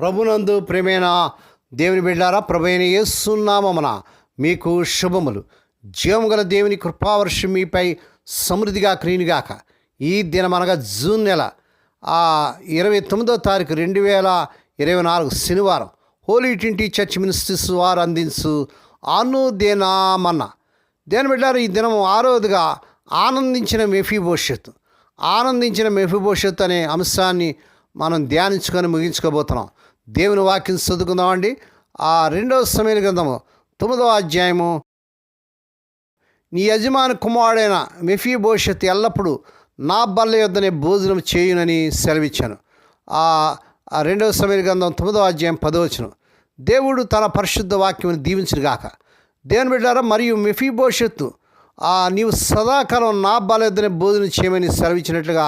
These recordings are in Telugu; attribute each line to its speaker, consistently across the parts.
Speaker 1: ప్రభునందు ప్రేమైన దేవుని బిడ్డారా ప్రభైన యేసునామమున మీకు శుభములు. జీవం గల దేవుని కృపావర్షం మీపై సమృద్ధిగా క్రీనిగాక. ఈ దినమనగా జూన్ నెల ఆ ఇరవై తొమ్మిదో తారీఖు రెండు వేల ఇరవై నాలుగు శనివారం హోలీ ట్వంటీ చర్చ్ మినిస్ట్రీస్ వారు అందించు అనుదినామన్న. దేని బిడ్డారు ఈ దినం ఆరోదిగా ఆనందించిన మెఫీ భవిష్యత్తు ఆనందించిన మెఫీ భవిష్యత్తు అనే అంశాన్ని మనం ధ్యానించుకొని ముగించుకోబోతున్నాం. దేవుని వాక్యం చదువుకుందామండి ఆ రెండవ సమయ గ్రంథము తొమ్మిదవ అధ్యాయము. నీ యజమాని కుమారుడైన మెఫీ భవిష్యత్తు ఎల్లప్పుడూ నా బల్ల యొద్దనే భోజనం చేయునని సెలవిచ్చాను. ఆ రెండవ సమయ గ్రంథం తొమ్మిదవ అధ్యాయం పదవచనం దేవుడు తన పరిశుద్ధ వాక్యం దీవించును గాక దేవుని బిడ్డారా మరియు మెఫీ భవిష్యత్తు నీవు సదాకాలం నా బల్ల యొద్దనే భోజనం చేయమని సెలవిచ్చినట్లుగా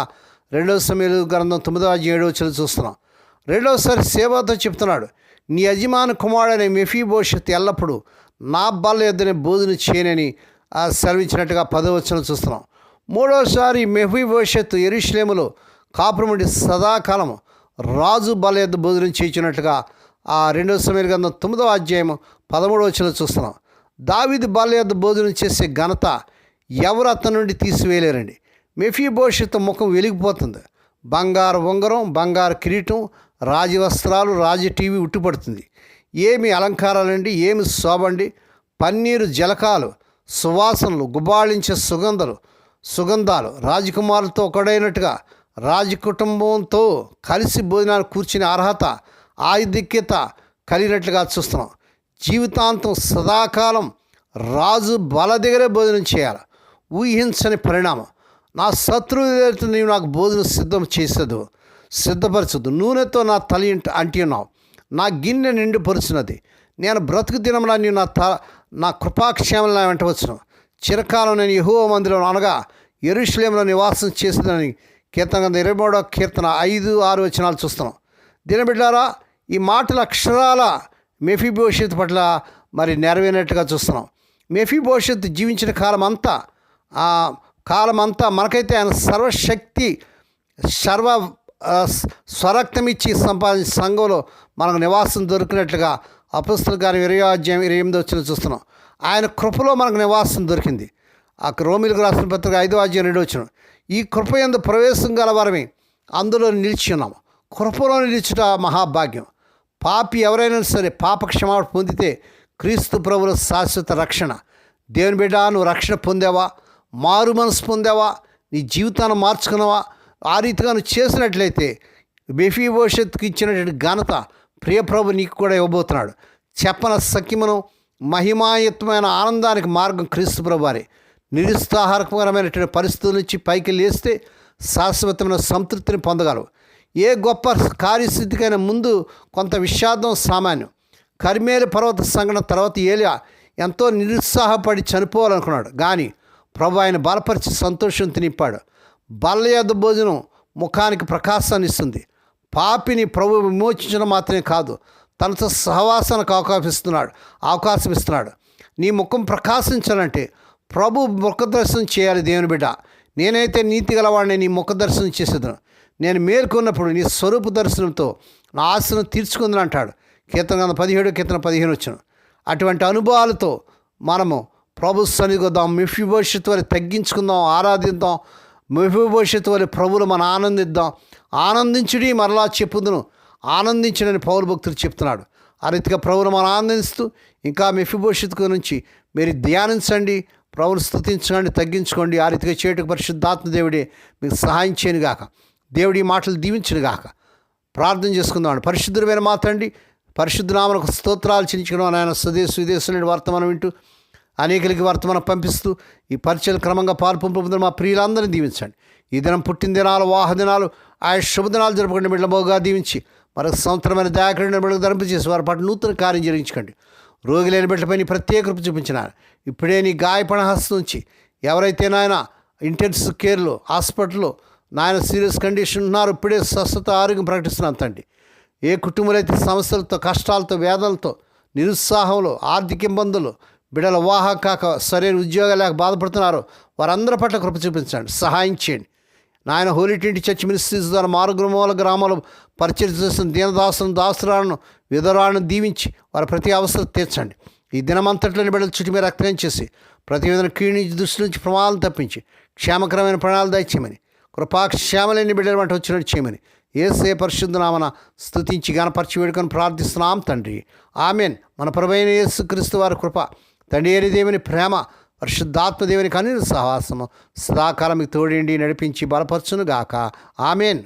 Speaker 1: రెండవ సమయంలో గ్రంథం తొమ్మిదవ ఏడవ చదువు చూస్తున్నాం. రెండవసారి సేవతో చెప్తున్నాడు నీ యజమాని కుమారుడైన మెఫీ భవిష్యత్తు ఎల్లప్పుడూ నా బల్ల యొద్దనే బోధన చేయనని సెలవించినట్టుగా పదవచ్చును చూస్తున్నాం. మూడవసారి మెఫీ భవిష్యత్తు ఎరుశ్లేములో కాపురముడి సదాకాలం రాజు బల యొద్ద బోధన చేయించినట్టుగా ఆ రెండవ సమయ గ్రంథం తొమ్మిదవ అధ్యాయం పదమూడవ వచ్చిన చూస్తున్నాం. దావిది బల యొద్ద చేసే ఘనత ఎవరు అతని నుండి తీసివేయలేరండి? మెఫీ భవిష్యత్తు ముఖం వెలిగిపోతుంది. బంగారు ఉంగరం బంగారు కిరీటం రాజవస్త్రాలు రాజ టీవీ ఉట్టిపడుతుంది. ఏమి అలంకారాలండి ఏమి శోభండి? పన్నీరు జలకాలు సువాసనలు గుబాళించే సుగంధాలు సుగంధాలు. రాజకుమారులతో ఒకడైనట్టుగా రాజకుటుంబంతో కలిసి భోజనాలు కూర్చుని అర్హత ఆధిక్యత కలిగినట్లుగా చూస్తున్నాం. జీవితాంతం సదాకాలం రాజు బల దగ్గరే భోజనం చేయాలి. ఊహించని పరిణామం. నా శత్రువు నీవు నాకు భోజనం సిద్ధం చేసదు సిద్ధపరచదు నూనెతో నా తల ఇంట అంటి ఉన్నావు నా గిన్నె నిండిపరుచున్నది. నేను బ్రతుకు దినమున నీవు నా త నా కృపాక్షేమం వెంట వచ్చును. చిరకాలం నేను యహో మందిరం అనగా ఎరుషులేంలో నివాసం చేసేదని కీర్తన ఇరవై మూడో కీర్తన ఐదు ఆరు వచనాలు చూస్తున్నాం దినబిడ్డారా ఈ మాటల అక్షరాల మెఫీ భవిష్యత్తు పట్ల మరి నెరవేరినట్టుగా చూస్తున్నాం మెఫీ భవిష్యత్తు జీవించిన కాలం అంతా కాలమంతా మనకైతే ఆయన సర్వశక్తి సర్వ స్వరక్తం ఇచ్చి సంపాదించిన సంఘంలో మనకు నివాసం దొరికినట్లుగా అపుస్తుల గారి ఇరవై అధ్యాయం ఇరవై ఎనిమిది వచ్చిన చూస్తున్నాం. ఆయన కృపలో మనకు నివాసం దొరికింది. ఆ రోమిలకు రాసిన పత్రిక ఐదో అధ్యాయం రెండు వచ్చిన ఈ కృప ఎందు ప్రవేశం గల వారమే అందులో నిలిచి ఉన్నాము కృపలో నిలిచుట మహాభాగ్యం. పాపి ఎవరైనా సరే పాప క్షమాపణ పొందితే క్రీస్తు ప్రభుల శాశ్వత రక్షణ. దేవుని బిడ్డ నువ్వు రక్షణ పొందావా? మారు మనసు పొందావా? నీ జీవితాన్ని మార్చుకున్నావా? ఆ రీతిగా నువ్వు చేసినట్లయితే బెఫీ భవిష్యత్తుకు ఇచ్చినటువంటి ఘనత ప్రియప్రభు నీకు కూడా ఇవ్వబోతున్నాడు. చెప్పన సఖ్యమను మహిమాయుతమైన ఆనందానికి మార్గం క్రీస్తు ప్రభువారి. నిరుత్సాహకరమైనటువంటి పరిస్థితుల నుంచి పైకి లేస్తే శాశ్వతమైన సంతృప్తిని పొందగలవు. ఏ గొప్ప కార్యస్థితికైనా ముందు కొంత విషాదం సామాన్యం. కర్మేలు పర్వత సంఘటన తర్వాత ఏలియా ఎంతో నిరుత్సాహపడి చనిపోవాలనుకున్నాడు. కానీ ప్రభు ఆయన బలపరిచి సంతోషం నింపాడు బల్లయద భోజనం ముఖానికి ప్రకాశాన్ని ఇస్తుంది. పాపిని ప్రభు విమోచించడం మాత్రమే కాదు తనతో సహవాసానికి అవకాశిస్తున్నాడు అవకాశం ఇస్తున్నాడు నీ ముఖం ప్రకాశించాలంటే ప్రభు ముఖ దర్శనం చేయాలి దేవుని బిడ్డ. నేనైతే నీతి గలవాడిని నీ ముఖ దర్శనం చేసేదను. నేను మేల్కొన్నప్పుడు నీ స్వరూప దర్శనంతో నా ఆశను తీర్చుకుందని అంటాడు. కీర్తన గంధ పదిహేడు కీర్తన పదిహేను వచ్చును అటువంటి అనుభవాలతో మనము ప్రభు సన్నిగొద్దాం మిఫి భవిష్యత్తు వరకు తగ్గించుకుందాం ఆరాధిద్దాం. మిఫి భవిష్యత్తు వరకు ప్రభులు మనం ఆనందిద్దాం. ఆనందించుడి మరలా చెప్పుదును. ఆనందించడని పౌరు భక్తులు చెప్తున్నాడు. ఆ రీతిగా ప్రభులు మనం ఆనందిస్తూ ఇంకా మిఫి భవిష్యత్తు మీరు ధ్యానించండి ప్రభుని స్థుతించండి తగ్గించుకోండి. ఆ రీతిగా చేయటకు పరిశుద్ధాత్మ దేవుడే మీకు సహాయం చేయను గాక. దేవుడి మాటలు దీవించను గాక. ప్రార్థన చేసుకుందాం పరిశుద్ధమైన మాతండి పరిశుద్ధ నామనకు స్తోత్రాలు చించడం ఆయన స్వదేశ విదేశం వర్తమానం వింటూ అనేకలకి వర్తమానం పంపిస్తూ ఈ పరిచయలు క్రమంగా పాల్పొంపుతున్న మా ప్రియులందరినీ దీవించండి. ఈ దినం పుట్టిన దినాలు వాహ దినాలు ఆయన శుభదినాలు జరుపుకుంటే బిడ్డ దీవించి మరొక సంవత్సరమైన దయాకరణ బిడ్డకు ధరింపు చేసి వారి పాటు నూతన కార్యం జరిగించకండి. రోగి లేని బిడ్డపై నీ ప్రత్యేక కృప చూపించినారు. ఇప్పుడే నీ గాయపణ హస్తం నుంచి ఎవరైతే నాయన ఇంటెన్సివ్ కేర్లో హాస్పిటల్లో నాయన సీరియస్ కండిషన్ ఉన్నారు ఇప్పుడే స్వస్థత ఆరోగ్యం ప్రకటిస్తున్నాను తండ్రి. ఏ కుటుంబంలో అయితే సమస్యలతో కష్టాలతో వేదలతో నిరుత్సాహంలో ఆర్థిక ఇబ్బందులు బిడ్డల వివాహం కాక సరైన ఉద్యోగాలు లేక బాధపడుతున్నారు. వారందరి పట్ల కృప చూపించండి. సహాయం చేయండి. నాయన హోలీ చర్చి చర్చ్ మినిస్ట్రీస్ ద్వారా మారుగ్రమూల గ్రామాలు పరిచయం చేసిన దీనదాసులను దాసురాలను విధురాలను దీవించి వారి ప్రతి అవసరం తీర్చండి. ఈ దినమంతట్లోని బిడ్డల చుట్టూ మీరు రక్తం చేసి ప్రతి విధంగా కీడు నుంచి దృష్టి నుంచి ప్రమాదం తప్పించి క్షేమకరమైన ప్రణాళిక దయచేయమని కృపాక్షేమలేని బిడ్డల వంట వచ్చినట్టు చేయమని ఏసే పరిశుద్ధనామన స్థుతించి స్తుతించి గణపరిచి వేడుకొని ప్రార్థిస్తున్నాం తండ్రి. ఆమెన్. మన ప్రభైన యేసుక్రీస్తు వారి కృప తండ్రి దేవుని ప్రేమ పరిశుద్ధాత్మదేవుని దేవుని సహవాసము సదాకాలం మీకు తోడిండి నడిపించి బలపరచును గాక ఆమెన్.